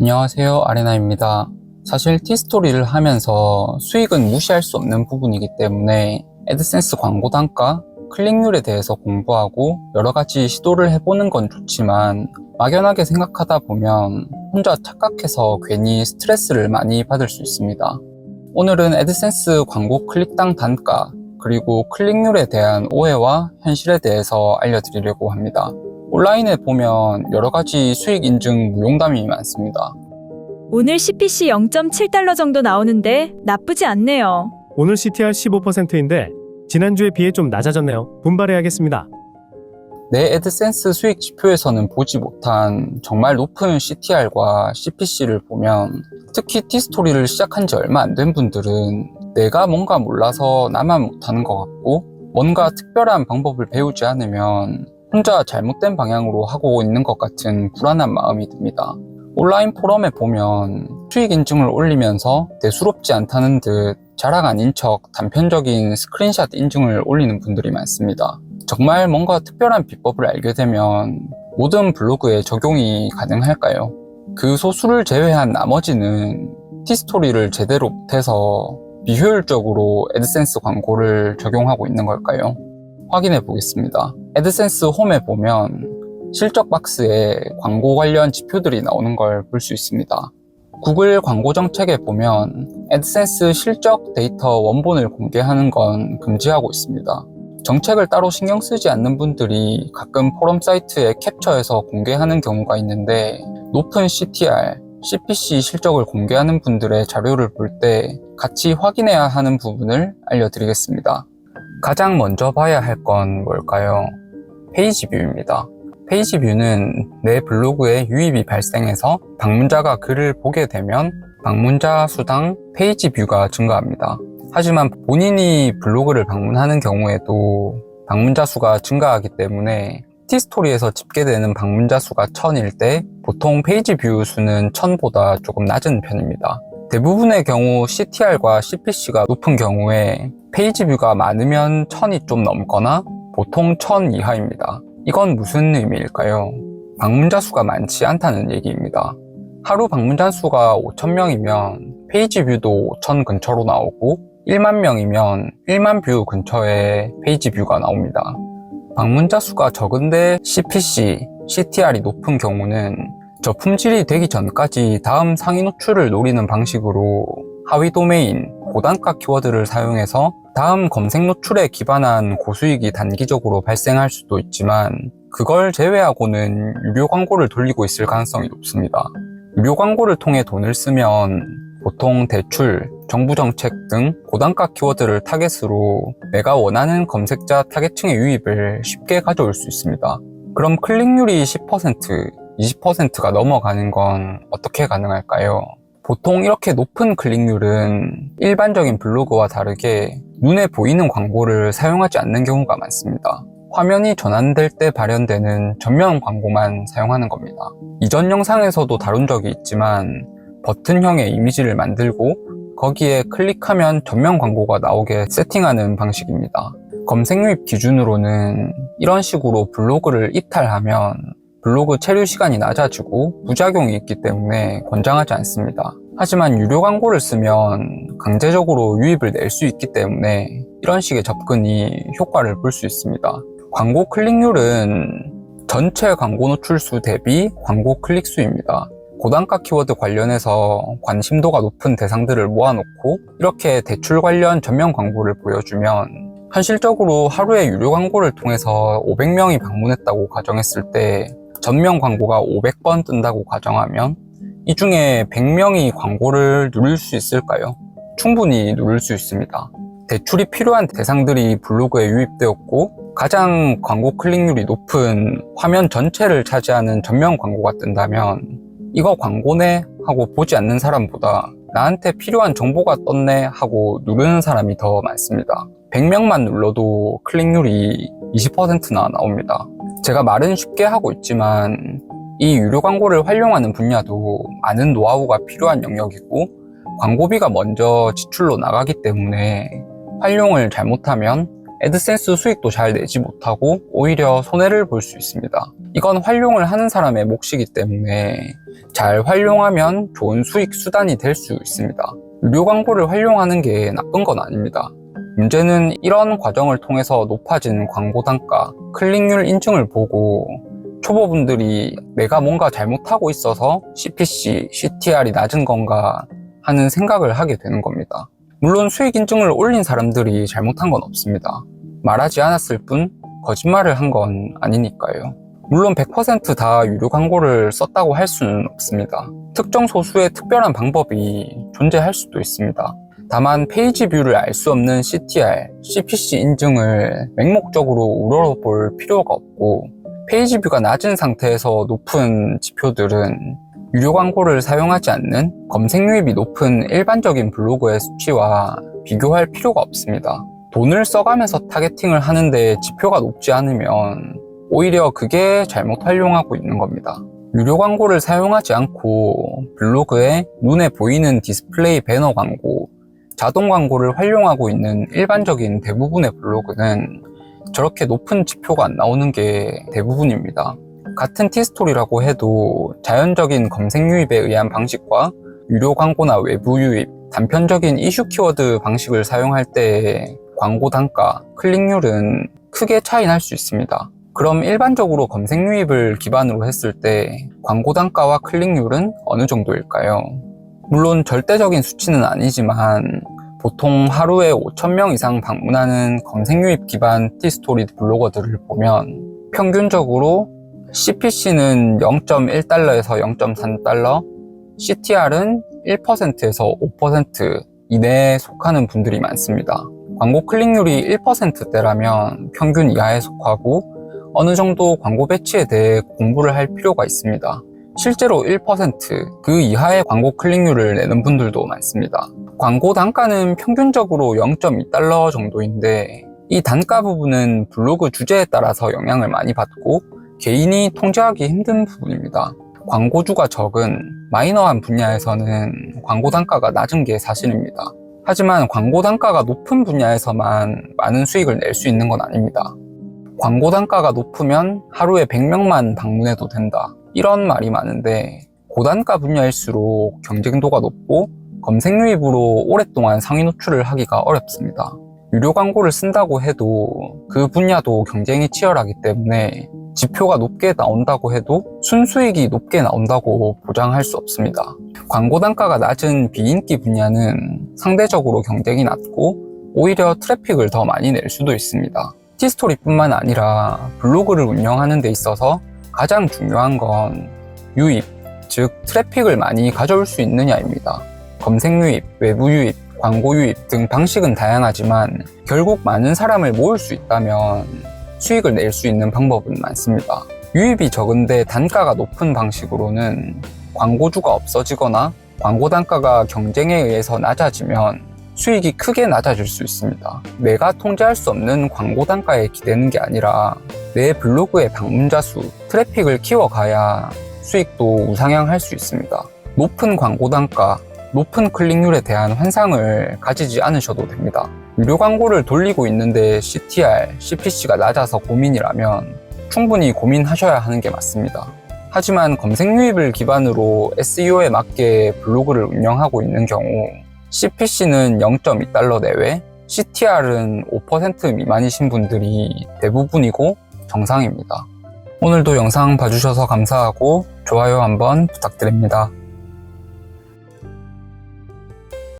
안녕하세요. 아레나입니다. 사실 티스토리를 하면서 수익은 무시할 수 없는 부분이기 때문에 애드센스 광고 단가, 클릭률에 대해서 공부하고 여러 가지 시도를 해보는 건 좋지만 막연하게 생각하다 보면 혼자 착각해서 괜히 스트레스를 많이 받을 수 있습니다. 오늘은 애드센스 광고 클릭당 단가, 그리고 클릭률에 대한 오해와 현실에 대해서 알려드리려고 합니다. 온라인에 보면 여러 가지 수익 인증 무용담이 많습니다. 오늘 CPC 0.7달러 정도 나오는데 나쁘지 않네요. 오늘 CTR 15%인데 지난주에 비해 좀 낮아졌네요. 분발해야겠습니다. 내 애드센스 수익 지표에서는 보지 못한 정말 높은 CTR과 CPC를 보면 특히 티스토리를 시작한 지 얼마 안 된 분들은 내가 뭔가 몰라서 나만 못하는 것 같고 뭔가 특별한 방법을 배우지 않으면 혼자 잘못된 방향으로 하고 있는 것 같은 불안한 마음이 듭니다. 온라인 포럼에 보면 수익 인증을 올리면서 대수롭지 않다는 듯 자랑 아닌 척 단편적인 스크린샷 인증을 올리는 분들이 많습니다. 정말 뭔가 특별한 비법을 알게 되면 모든 블로그에 적용이 가능할까요? 그 소수를 제외한 나머지는 티스토리를 제대로 못해서 비효율적으로 애드센스 광고를 적용하고 있는 걸까요? 확인해 보겠습니다. 애드센스 홈에 보면 실적 박스에 광고 관련 지표들이 나오는 걸 볼 수 있습니다. 구글 광고 정책에 보면 애드센스 실적 데이터 원본을 공개하는 건 금지하고 있습니다. 정책을 따로 신경 쓰지 않는 분들이 가끔 포럼 사이트에 캡처해서 공개하는 경우가 있는데 높은 CTR, CPC 실적을 공개하는 분들의 자료를 볼 때 같이 확인해야 하는 부분을 알려드리겠습니다. 가장 먼저 봐야 할 건 뭘까요? 페이지 뷰입니다. 페이지 뷰는 내 블로그에 유입이 발생해서 방문자가 글을 보게 되면 방문자 수당 페이지 뷰가 증가합니다. 하지만 본인이 블로그를 방문하는 경우에도 방문자 수가 증가하기 때문에 티스토리에서 집계되는 방문자 수가 1000일 때 보통 페이지 뷰 수는 1000보다 조금 낮은 편입니다. 대부분의 경우 CTR과 CPC가 높은 경우에 페이지 뷰가 많으면 1000이 좀 넘거나 보통 1000 이하입니다. 이건 무슨 의미일까요? 방문자 수가 많지 않다는 얘기입니다. 하루 방문자 수가 5,000명이면 페이지 뷰도 5,000 근처로 나오고 1만 명이면 1만 뷰 근처에 페이지 뷰가 나옵니다. 방문자 수가 적은데 CPC, CTR이 높은 경우는 저 품질이 되기 전까지 다음 상위 노출을 노리는 방식으로 하위 도메인, 고단가 키워드를 사용해서 다음 검색 노출에 기반한 고수익이 단기적으로 발생할 수도 있지만 그걸 제외하고는 유료 광고를 돌리고 있을 가능성이 높습니다. 유료 광고를 통해 돈을 쓰면 보통 대출, 정부 정책 등 고단가 키워드를 타겟으로 내가 원하는 검색자 타겟층의 유입을 쉽게 가져올 수 있습니다. 그럼 클릭률이 10%, 20%가 넘어가는 건 어떻게 가능할까요? 보통 이렇게 높은 클릭률은 일반적인 블로그와 다르게 눈에 보이는 광고를 사용하지 않는 경우가 많습니다. 화면이 전환될 때 발현되는 전면 광고만 사용하는 겁니다. 이전 영상에서도 다룬 적이 있지만 버튼형의 이미지를 만들고 거기에 클릭하면 전면 광고가 나오게 세팅하는 방식입니다. 검색 유입 기준으로는 이런 식으로 블로그를 이탈하면 블로그 체류 시간이 낮아지고 부작용이 있기 때문에 권장하지 않습니다. 하지만 유료 광고를 쓰면 강제적으로 유입을 낼 수 있기 때문에 이런 식의 접근이 효과를 볼 수 있습니다. 광고 클릭률은 전체 광고 노출 수 대비 광고 클릭 수입니다. 고단가 키워드 관련해서 관심도가 높은 대상들을 모아놓고 이렇게 대출 관련 전면 광고를 보여주면 현실적으로 하루에 유료 광고를 통해서 500명이 방문했다고 가정했을 때 전면 광고가 500번 뜬다고 가정하면 이 중에 100명이 광고를 누릴 수 있을까요? 충분히 누릴 수 있습니다. 대출이 필요한 대상들이 블로그에 유입되었고 가장 광고 클릭률이 높은 화면 전체를 차지하는 전면 광고가 뜬다면 이거 광고네 하고 보지 않는 사람보다 나한테 필요한 정보가 떴네 하고 누르는 사람이 더 많습니다. 100명만 눌러도 클릭률이 20%나 나옵니다. 제가 말은 쉽게 하고 있지만 이 유료 광고를 활용하는 분야도 많은 노하우가 필요한 영역이고 광고비가 먼저 지출로 나가기 때문에 활용을 잘못하면 애드센스 수익도 잘 내지 못하고 오히려 손해를 볼 수 있습니다. 이건 활용을 하는 사람의 몫이기 때문에 잘 활용하면 좋은 수익 수단이 될 수 있습니다. 유료 광고를 활용하는 게 나쁜 건 아닙니다. 문제는 이런 과정을 통해서 높아진 광고 단가, 클릭률 인증을 보고 초보분들이 내가 뭔가 잘못하고 있어서 CPC, CTR이 낮은 건가 하는 생각을 하게 되는 겁니다. 물론 수익 인증을 올린 사람들이 잘못한 건 없습니다. 말하지 않았을 뿐 거짓말을 한 건 아니니까요. 물론 100%다 유료 광고를 썼다고 할 수는 없습니다. 특정 소수의 특별한 방법이 존재할 수도 있습니다. 다만 페이지 뷰를 알 수 없는 CTR, CPC 인증을 맹목적으로 우러러볼 필요가 없고 페이지 뷰가 낮은 상태에서 높은 지표들은 유료 광고를 사용하지 않는 검색 유입이 높은 일반적인 블로그의 수치와 비교할 필요가 없습니다. 돈을 써가면서 타겟팅을 하는데 지표가 높지 않으면 오히려 그게 잘못 활용하고 있는 겁니다. 유료 광고를 사용하지 않고 블로그에 눈에 보이는 디스플레이 배너 광고, 자동 광고를 활용하고 있는 일반적인 대부분의 블로그는 저렇게 높은 지표가 안 나오는 게 대부분입니다. 같은 티스토리라고 해도 자연적인 검색 유입에 의한 방식과 유료 광고나 외부 유입, 단편적인 이슈 키워드 방식을 사용할 때 광고 단가, 클릭률은 크게 차이 날 수 있습니다. 그럼 일반적으로 검색 유입을 기반으로 했을 때 광고 단가와 클릭률은 어느 정도일까요? 물론 절대적인 수치는 아니지만 보통 하루에 5,000명 이상 방문하는 검색 유입 기반 티스토리 블로거들을 보면 평균적으로 CPC는 0.1달러에서 0.3달러, CTR은 1%에서 5% 이내에 속하는 분들이 많습니다. 광고 클릭률이 1%대라면 평균 이하에 속하고 어느 정도 광고 배치에 대해 공부를 할 필요가 있습니다. 실제로 1%그 이하의 광고 클릭률을 내는 분들도 많습니다. 광고 단가는 평균적으로 0.2달러 정도인데 이 단가 부분은 블로그 주제에 따라서 영향을 많이 받고 개인이 통제하기 힘든 부분입니다. 광고주가 적은 마이너한 분야에서는 광고 단가가 낮은 게 사실입니다. 하지만 광고 단가가 높은 분야에서만 많은 수익을 낼 수 있는 건 아닙니다. 광고 단가가 높으면 하루에 100명만 방문해도 된다. 이런 말이 많은데 고단가 분야일수록 경쟁도가 높고 검색 유입으로 오랫동안 상위 노출을 하기가 어렵습니다. 유료 광고를 쓴다고 해도 그 분야도 경쟁이 치열하기 때문에 지표가 높게 나온다고 해도 순수익이 높게 나온다고 보장할 수 없습니다. 광고 단가가 낮은 비인기 분야는 상대적으로 경쟁이 낮고 오히려 트래픽을 더 많이 낼 수도 있습니다. 티스토리뿐만 아니라 블로그를 운영하는 데 있어서 가장 중요한 건 유입, 즉 트래픽을 많이 가져올 수 있느냐입니다. 검색 유입, 외부 유입, 광고 유입 등 방식은 다양하지만 결국 많은 사람을 모을 수 있다면 수익을 낼 수 있는 방법은 많습니다. 유입이 적은데 단가가 높은 방식으로는 광고주가 없어지거나 광고 단가가 경쟁에 의해서 낮아지면 수익이 크게 낮아질 수 있습니다. 내가 통제할 수 없는 광고 단가에 기대는 게 아니라 내 블로그의 방문자 수, 트래픽을 키워가야 수익도 우상향할 수 있습니다. 높은 광고 단가, 높은 클릭률에 대한 환상을 가지지 않으셔도 됩니다. 유료 광고를 돌리고 있는데 CTR, CPC가 낮아서 고민이라면 충분히 고민하셔야 하는 게 맞습니다. 하지만 검색 유입을 기반으로 SEO에 맞게 블로그를 운영하고 있는 경우 CPC는 0.2달러 내외, CTR은 5% 미만이신 분들이 대부분이고 정상입니다. 오늘도 영상 봐주셔서 감사하고 좋아요 한번 부탁드립니다.